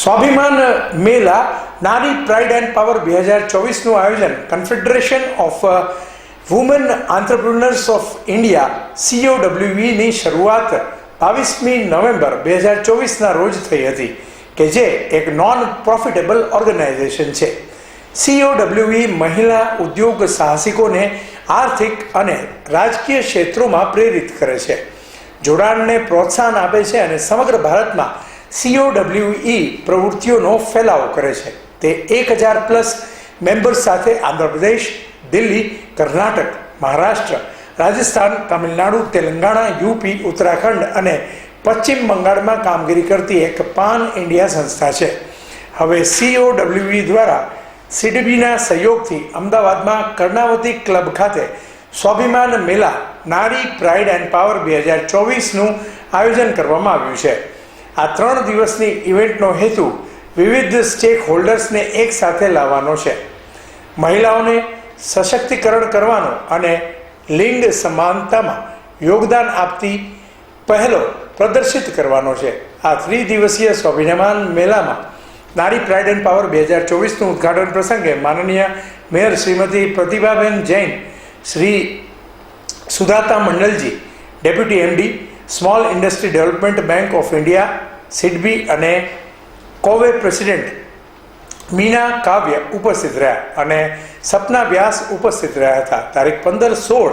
સ્વાભિમાન મેલા, નારી pride end power બે હજાર ચોવીસનું આયોજન. Confederation of woman entrepreneurs of India સીઓડબ્લ્યુઈની શરૂઆત બાવીસમી નવેમ્બર બે હજાર ચોવીસના રોજ થઈ હતી, કે જે એક નોન પ્રોફિટેબલ ઓર્ગેનાઇઝેશન છે સીઓડબ્લ્યુઈ મહિલા ઉદ્યોગ સાહસિકોને આર્થિક અને રાજકીય ક્ષેત્રોમાં પ્રેરિત કરે છે. જોડાણને પ્રોત્સાહન આપે છે અને સમગ્ર ભારતમાં સીઓડબ્લ્યુઈ પ્રવૃત્તિઓનો ફેલાવો કરે છે. તે એક હજાર પ્લસ મેમ્બર્સ સાથે આંધ્રપ્રદેશ, દિલ્હી, કર્ણાટક, મહારાષ્ટ્ર, રાજસ્થાન, તમિલનાડુ, તેલંગાણા, યુપી, ઉત્તરાખંડ અને પશ્ચિમ બંગાળમાં કામગીરી કરતી એક પાન ઇન્ડિયા સંસ્થા છે. હવે સીઓડબ્લ્યુઈ દ્વારા સીડીબીના સહયોગથી અમદાવાદમાં કર્ણાવતી ક્લબ ખાતે સ્વાભિમાન મેલા, નારી, પ્રાઇડ એન્ડ પાવર બે હજાર ચોવીસનું આયોજન કરવામાં આવ્યું છે. આ ત્રણ દિવસની ઇવેન્ટનો હેતુ વિવિધ સ્ટેક હોલ્ડર્સને એકસાથે લાવવાનો છે. મહિલાઓને સશક્તિકરણ કરવાનો અને લિંગ સમાનતામાં યોગદાન આપતી પહેલો પ્રદર્શિત કરવાનો છે. આ ત્રિદિવસીય સ્વાભિમાન મેળામાં નારી પ્રાઇડ એન્ડ પાવર બે હજાર ચોવીસનું ઉદ્ઘાટન પ્રસંગે માનનીય mayor Shrimati Pratibhaben Jain, Shri Sudhata મંડલજી, deputy MD small industry development bank of India, SIDBI અને કોવે પ્રેસિડેન્ટ મીના કાવ્ય ઉપસ્થિત રહ્યા અને સપના વ્યાસ ઉપસ્થિત રહ્યા હતા. તારીખ પંદર સોળ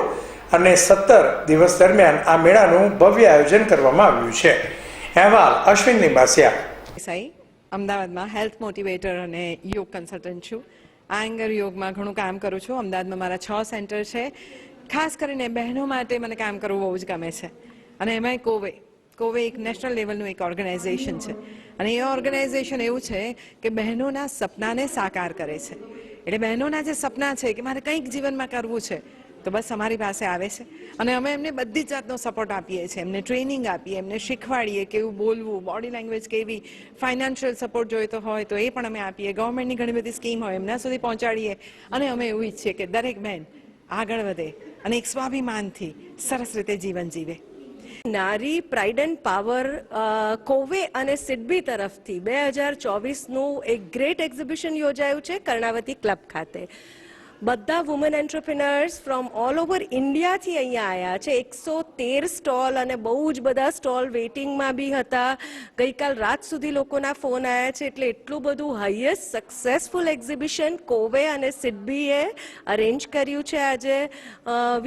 અને સત્તર દિવસ દરમિયાન આ મેળાનું ભવ્ય આયોજન કરવામાં આવ્યું છે. અહેવાલ અશ્વિન નિબાસિયા. સાઈ અમદાવાદમાં હેલ્થ મોટિવેટર અને યોગ કન્સલ્ટન્ટ છું. આ એંગર યોગમાં ઘણું કામ કરું છું. અમદાવાદમાં મારા છ સેન્ટર છે. ખાસ કરીને બહેનો માટે મને કામ કરવું બહુ જ ગમે છે. અને એમાંય કોવે. કોવે એક નેશનલ લેવલનું એક ઓર્ગેનાઇઝેશન છે. અને એ ઓર્ગેનાઇઝેશન એવું છે કે બહેનોના સપનાને સાકાર કરે છે. એટલે બહેનોના જે સપના છે કે મારે કંઈક જીવનમાં કરવું છે, તો બસ અમારી પાસે આવે છે. અને અમે એમને બધી જ જાતનો સપોર્ટ આપીએ છીએ. એમને ટ્રેનિંગ આપીએ, એમને શીખવાડીએ કેવું બોલવું બોડી લેંગ્વેજ કેવી ફાઇનાન્શિયલ સપોર્ટ જોઈતો હોય તો એ પણ અમે આપીએ. ગવર્મેન્ટની ઘણી બધી સ્કીમ હોય, એમના સુધી પહોંચાડીએ. અને અમે એવું ઈચ્છીએ કે દરેક બહેન આગળ વધે અને એક સ્વાભિમાનથી સરસ રીતે જીવન જીવે. નારી પ્રાઇડ એન્ડ પાવર કોવે અને સિડબી તરફથી બે હજાર ચોવીસનું એક ગ્રેટ એક્ઝિબિશન યોજાયું છે કર્ણાવતી ક્લબ ખાતે. બધા woman entrepreneurs from all over ઇન્ડિયાથી અહીંયા આવ્યા છે. એકસો તેર સ્ટોલ અને બહુ જ બધા સ્ટોલ વેઇટિંગમાં બી હતા. ગઈકાલ રાત સુધી લોકોના ફોન આવ્યા છે એટલે એટલું બધું હાઈએસ્ટ સક્સેસફુલ એક્ઝિબિશન કોવે અને સિડબીએ અરેન્જ કર્યું છે આજે.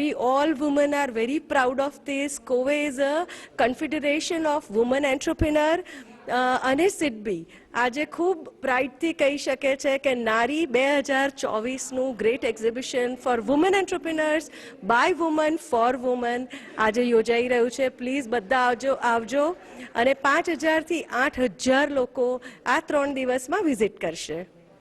We all woman are very proud of this કોવે is a confederation of woman entrepreneur અને સિડબી. આજે ખૂબ પ્રાઇડથી કહી શકે છે કે નારી બે હજાર ચોવીસનું great exhibition for woman entrepreneurs by woman for woman આજે યોજાઈ રહ્યું છે. પ્લીઝ બધા આવજો આવજો અને પાંચ હજારથી આઠ હજાર લોકો આ ત્રણ દિવસમાં વિઝિટ કરશે.